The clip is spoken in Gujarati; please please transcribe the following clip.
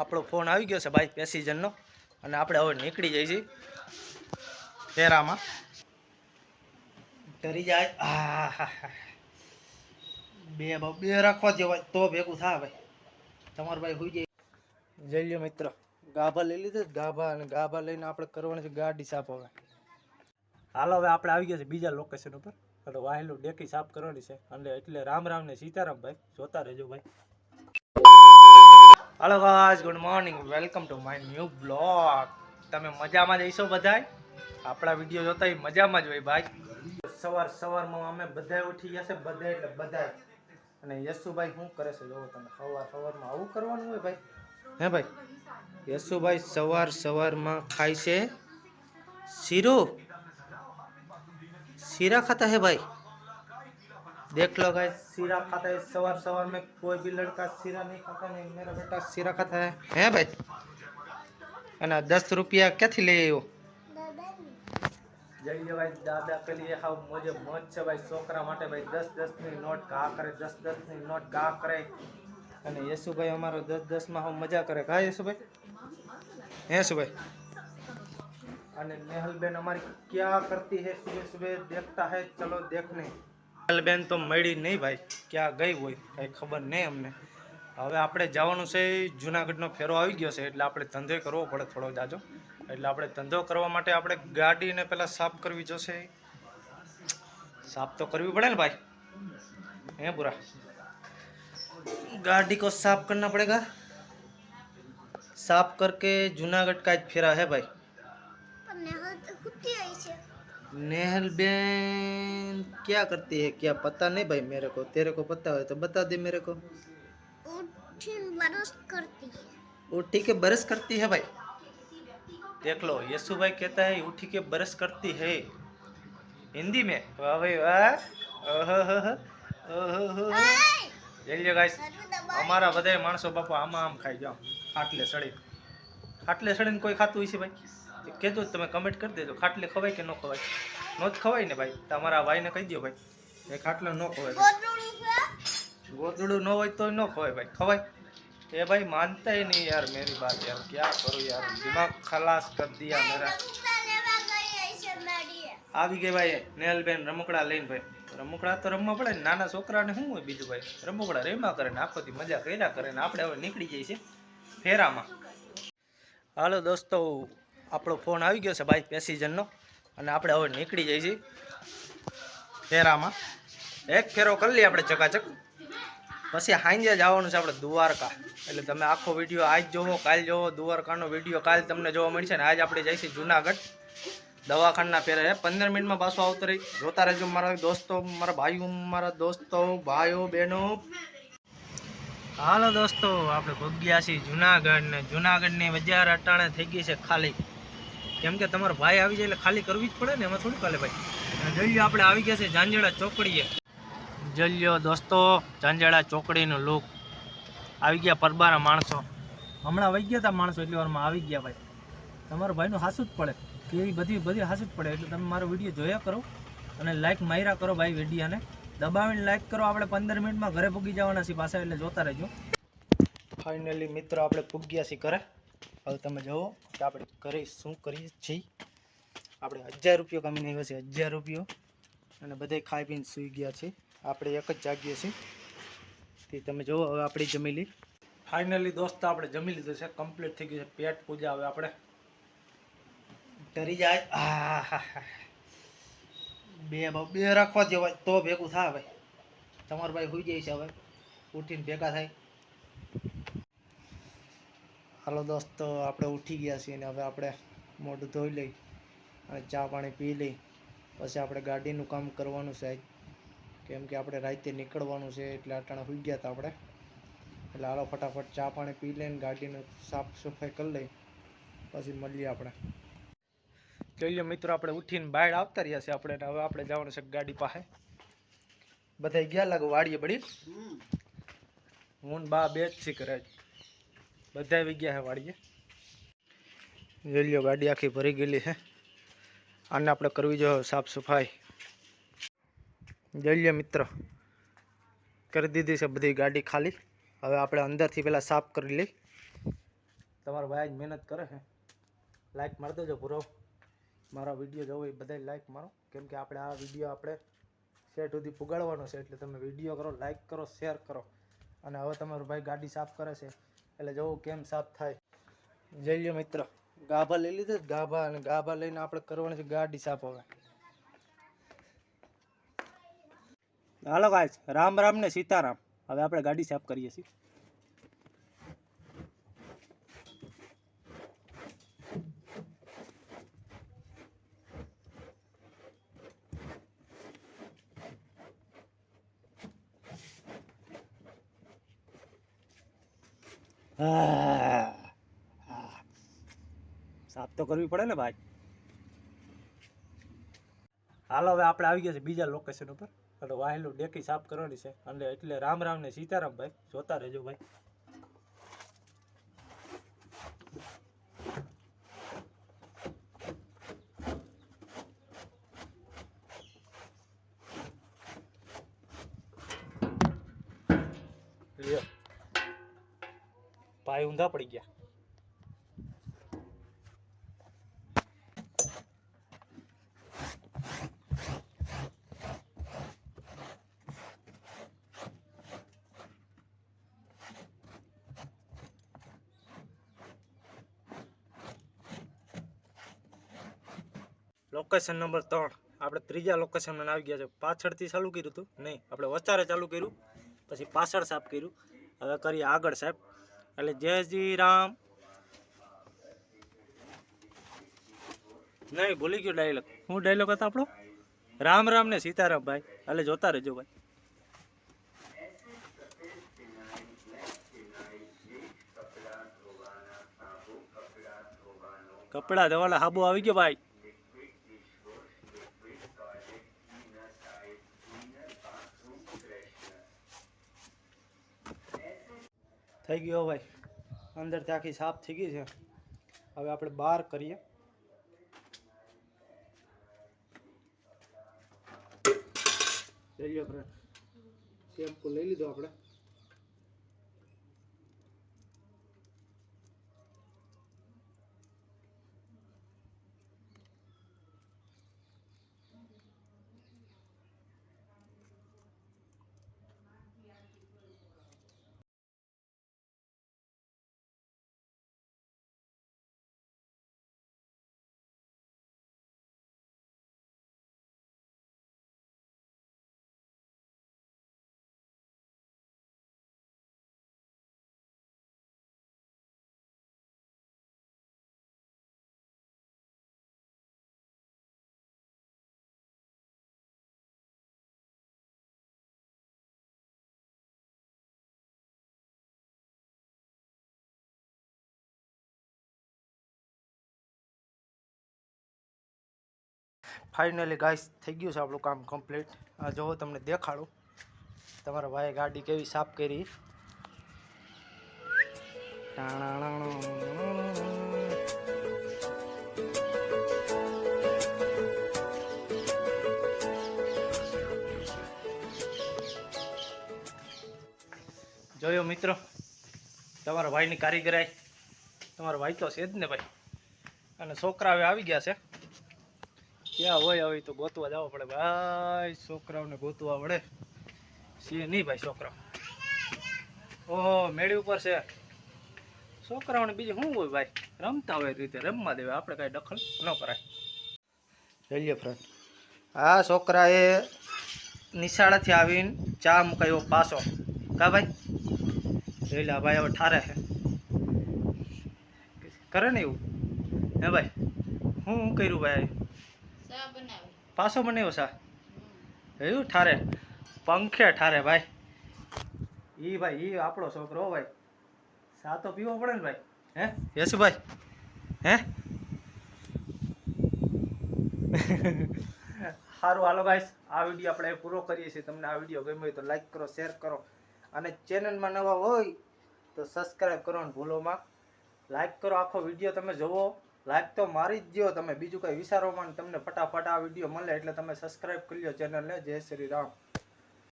આપણો ફોન આવી ગયો છે ભાઈ પેસેન્જરનો. અને આપણે હવે નીકળી જઈએ છીએ ફેરામાં. ડરી જાય. આ હા હા બે બ- રાખવા જેવા તો ભેગું થાય ભાઈ. તમારો ભાઈ હોઈ જાય જઈ લ્યો મિત્ર. ગાભા લઈ લીધો ગાભા અને ગાભા લઈને આપણે કરવાની છે ગાડી સાફ હવે. હાલો હવે આપણે આવી ગયા છે બીજા લોકેશન ઉપર. અને વાહેલું ડેકી સાફ કરવાની છે. અને એટલે રામ રામ ને સીતારામ ભાઈ, જોતા રહેજો ભાઈ. Hello guys good morning welcome to my new blog તમે મજામાં જ હશો બધાય? આપણા વીડિયો જોતાય મજામાં જ હોય ભાઈ. સવાર સવારમાં અમે બધા ઉઠી ગયા છે બધા એટલે બધા અને યશુભાઈ શું કરે છે જોવો તમે, સવાર સવારમાં આવું કરવાનું હોય ભાઈ? હે ભાઈ? યશુભાઈ સવાર સવારમાં ખાય છે શીરો. શીરા ખાતા હે ભાઈ? देख लो गाइस शीरा खाता है सवार सवार में कोई भी लड़का शीरा नहीं खाता नहीं मेरा बेटा शीरा खाता है हैं भाई અને દસ રૂપિયા ક્યાંથી લઈ આવ્યો જઈ લો ભાઈ દાદા કે લીએ હાવ મોજે મોજ છે ભાઈ છોકરા માટે ભાઈ દસ દસ ની નોટ ઘા કરે દસ દસ ની નોટ ઘા કરે અને યશુભાઈ અમારો દસ દસ માં હાવ મજા કરે કા યશુભાઈ હે યશુભાઈ અને नेहलबेन हमारी क्या करती है सुबह सुबह देखता है चलो देखने બેન તો મળી નહીં ભાઈ. ક્યાં ગઈ હોય, કાંઈ ખબર નહીં અમને. હવે આપણે જવાનું છે, જુનાગઢનો ફેરો આવી ગયો છે, એટલે આપણે ધંધો કરવો પડે થોડો જાજો એટલે આપણે ધંધો કરવા માટે આપણે ગાડીને પહેલાં સાફ કરવી જોશે. સાફ તો કરવી પડે ને ભાઈ. હે પૂરા ગાડી કો સાફ કરના પડેગા સાફ કરકે જુનાગઢ કાંઈ જ ફેરા હે ભાઈ? नेहल बेन क्या करती है क्या पता नहीं भाई मेरे को तेरे को पता है तो बता दे मेरे को बरस करती है उठी के बरस करती है भाई देख लो यशु भाई कहता है उठी के बरस करती है हिंदी में वाह भाई वाह ઓહોહોહો, ઓહોહો. જોઈ લ્યો guys. અમારા બધાય માણસો બાપા આમાં આમ ખાઈ જાઓ ખાટલે સડી ખાટલે સડીને કોઈ ખાતું હોય છે ભાઈ કહેજો, તમે કમેન્ટ કરી દેજો. ખાટલે ખવાય કે ન ખવાય? ન જ ખવાય ને ભાઈ? તમારા ભાઈને કહી દો ભાઈ. એ ખાટલો ન ખવાય. ગોદડું ન હોય તો ન ખવાય ભાઈ. ખવાય? એ ભાઈ માનતા નહીં યાર મેરી બાત યાર. ક્યાં કરું યાર? દિમાગ ખલાસ કરી દિયા મેરા. આવી ગઈ ભાઈ નેલબેન રમકડા લઈને ભાઈ. રમકડા તો રમવા પડે ને નાના છોકરાને શું હોય બીજું ભાઈ? રમકડા રેમા કરે ને આખોથી મજા કર્યા કરે ને આપણે હવે નીકળી જઈએ છીએ ફેરામાં. હાલો દોસ્તો આપણો ફોન આવી ગયો છે ભાઈ પેસેન્જરનો. અને આપણે હવે નીકળી જઈએ છીએ ફેરામાં. એક ફેરો કરી લઈએ આપણે ચકાચક. પછી સાંજે જવાનું છે આપણે દ્વારકા. એટલે તમે આખો વીડિયો આજ જોવો, કાલ જોવો. દ્વારકાનો વીડિયો કાલ તમને જોવા મળશે ને આજ આપણે જઈશું જુનાગઢ. દવાખાના ફેરે. પંદર મિનિટમાં પાછું આવતો રહી. જોતા રહેજો મારા દોસ્તો, મારા ભાઈઓ, મારા દોસ્તો, ભાઈઓ, બહેનો. હાલો દોસ્તો, આપણે ભોગ્યા છીએ જુનાગઢ ને જુનાગઢની બજાર અટાણે થઈ ગઈ છે ખાલી. કેમ કે તમારો ભાઈ આવી જાય એટલે ખાલી કરવી જ પડે ને એમાં થોડું કાલે ભાઈ. જલ્યો આપણે આવી ગયા છે જાંજડા ચોકડીએ. જલ્યો દોસ્તો જાંજડા ચોકડીનો લુક આવી ગયા પરબારા માણસો. હમણાં વહી ગયા હતા માણસો એટલી વારમાં આવી ગયા ભાઈ. તમારો ભાઈનું હાસું જ પડે. કેવી બધી બધી હાસું જ પડે. એટલે તમે મારો વીડિયો જોયા કરો અને લાઈક માયરા કરો ભાઈ વિડીયાને. દબાવીને લાઈક કરો. આપણે પંદર મિનિટમાં ઘરે પૂગી જવાના છીએ પાછા એટલે જોતા રહેજો. ફાઇનલી મિત્રો, આપણે પૂગ્યા છીએ ઘરે. હવે તમે જુઓ કે આપણે ઘરે શું કરીએ છીએ. આપણે હજાર રૂપિયો કમીને આવ્યો છે હજાર રૂપિયો. અને બધે ખાઈ પીને સૂઈ ગયા છે આપણે એક જ જાગીએ છીએ. તે તમે જુઓ હવે આપણી જમી લી. ફાઇનલી દોસ્તો આપણે જમી લીધું છે. કમ્પ્લીટ થઈ ગયું છે. પેટ પૂજા હવે આપણે. ડરી જાય. આ હા હા બે બ- બે રાખવા દો તો ભેગું થાય ભાઈ તમારો ભાઈ હોઈ જાય છે હવે. ઉઠીને ભેગા થાય. હાલો દોસ્તો આપણે ઉઠી ગયા છીએ અને હવે આપણે મોઢું ધોઈ લઈ અને ચા પાણી પી લઈ. પછી આપણે ગાડીનું કામ કરવાનું છે કેમ કે આપણે રાતે નીકળવાનું છે એટલે અટાણે હોઈ ગયા હતા આપણે. એટલે હાલો ફટાફટ ચા પાણી પી લઈને ગાડીનું સાફ સફાઈ કરી લઈ. પછી મળીએ આપણે. જોઈએ મિત્રો આપણે ઉઠીને બહાર આવતા રહ્યા છે આપણે હવે આપણે જવાનું છે ગાડી પાસે. બધા ગયા લાગુ વાડીએ બળી? હું બા બે જ શી કરે બધા આવી ગયા છે વાડીએ. જોઈ લો ગાડી આખી ભરી ગયેલી છે આને આપણે કરવી જોઈએ સાફ સફાઈ. જોઈ લો મિત્ર. કરી દીધી છે બધી ગાડી ખાલી. હવે આપણે અંદરથી પહેલાં સાફ કરી લઈ. તમારો ભાઈ જ મહેનત કરે છે લાઈક મારી દેજો પૂરો મારા વીડિયો જોવો એ બધાય લાઈક મારો. કેમ કે આપણે આ વીડિયો આપણે સેટ સુધી પુગાડવાનો છે. એટલે તમે વીડિયો કરો લાઈક કરો શેર કરો. અને હવે તમારો ભાઈ ગાડી સાફ કરે છે. એટલે જવું કેમ સાફ થાય. જઈ લ્યો મિત્ર, ગાભા લઈ લીધે ગાભા અને ગાભા લઈને આપણે કરવાની છે ગાડી સાફ હવે. હાલો ગાય રામ રામ ને સીતારામ. હવે આપણે ગાડી સાફ કરીએ છીએ. સાફ તો કરવી પડે ને ભાઈ. હાલો, હવે આપણે આવી ગયા છે બીજા લોકેશન ઉપર. અને વાહેલું ડેકી સાફ કરવાની છે. અને એટલે રામ રામ ને સીતારામ ભાઈ, જોતા રહેજો ભાઈ. લ્યો. ભાઈ ઊંધા પડી ગયા. લોકેશન નંબર ત્રણ. આપણે ત્રીજા લોકેશનમાં આવી ગયા છે. પાછળથી ચાલુ કર્યું હતું? નહીં, આપણે વચારે ચાલુ કર્યું, પછી પાછળ સાફ કર્યું. હવે કરીએ આગળ સાહેબ. એટલે જય શ્રી રામ. નહીં, ભૂલી ગયો ડાયલોગ હું ડાયલોગ હતો આપણો? રામ રામ ને સીતારામ ભાઈ. એટલે જોતા રહેજો ભાઈ. કપડા ધોવાના હાબુ આવી ગયો ભાઈ. થઈ ગયો ભાઈ. અંદરથી આખી સાફ થઈ ગઈ છે. હવે આપણે બહાર કરીએ. લઈ લો ફ્રેન્ડ શેમ્પુ લઈ લીધો આપણે. ફાઇનલી ગાઈસ થઈ ગયું છે આપણું કામ કમ્પ્લીટ આ જોવો, તમને દેખાડું. તમારા ભાઈએ ગાડી કેવી સાફ કરી. જોયો મિત્રો, તમારા ભાઈની કારીગરાઈ તમારો ભાઈ તો છે જ ને ભાઈ. અને છોકરા હવે આવી ગયા છે. ક્યાં હોય હવે તો ગોતવા જવા પડે. ભાઈ, છોકરાઓને ગોતવા પડે છે નહીં ભાઈ છોકરાઓ? ઓહો, મેળી ઉપર છે. છોકરાઓને બીજું શું હોય ભાઈ? રમતા હોય રીતે, રમવા દેવા આપણે કાંઈ દખલ ન કરાય. જઈએ ફ્રેન્ડ. આ છોકરાએ નિશાળાથી આવીને ચા મુકાયો પાછો. કા ભાઈ? એટલે લે ભાઈ હવે ઠારે છે. કરે ને એવું? હે ભાઈ, હું કર્યું ભાઈ? પાસો બનાવ્યો? સા? એવું? ઠારે. પંખે ઠારે ભાઈ. ઈ ભાઈ, ઈ આપણો છોકરો ભાઈ. સા તો પીવો પડે ને ભાઈ. હે? યશુભાઈ. હે? સારું હાલો ગાઈસ આ વીડિયો આપણે પૂરો કરીએ છીએ. તમને આ વીડિયો ગમ્યો હોય તો લાઈક કરો શેર કરો. અને ચેનલમાં નવા હોય તો સબસ્ક્રાઈબ કરો ભૂલોમાં. લાઈક કરો. આખો વીડિયો તમે જુઓ લાઈક તો મારી જ દો તમે. બીજું કંઈ વિચારો પણ તમને ફટાફટ આ વીડિયો મળે એટલે તમે સબસ્ક્રાઈબ કરી લો ચેનલને જય શ્રી રામ.